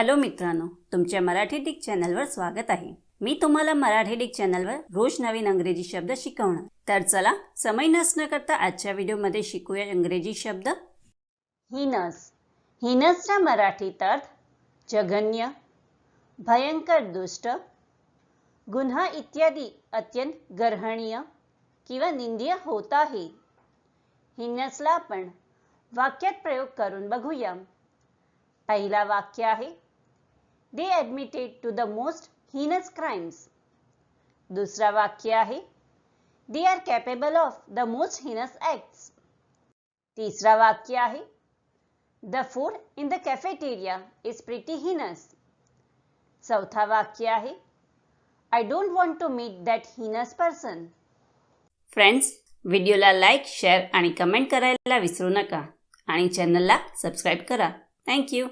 Hello मित्रांनो तुमच्या Marathi Dick चॅनलवर स्वागत आहे. मी तुम्हाला मराठी डिक चॅनलवर रोज नवीन अंग्रेजी शब्द शिकवणार. तर चला समय नसण्याकरता करता आजच्या व्हिडिओमध्ये शिकूया इंग्रजी शब्द. हिनस. हिनसचा मराठीत अर्थ जघन्य भयंकर दुष्ट गुन्हा इत्यादी अत्यंत गर्हणीय किंवा निंदीय होत आहे. हिनसला आपण वाक्यात प्रयोग करून बघूया. पहिला वाक्य आहे they admitted to the most heinous crimes दुसरा वाक्य आहे they are capable of the most heinous acts तिसरा वाक्य आहे the food in the cafeteria is pretty heinous चौथा वाक्य आहे I don't want to meet that heinous person friends व्हिडिओला लाईक शेअर आणि कमेंट करायला विसरू नका आणि चॅनलला सबस्क्राईब करा. थँक्यू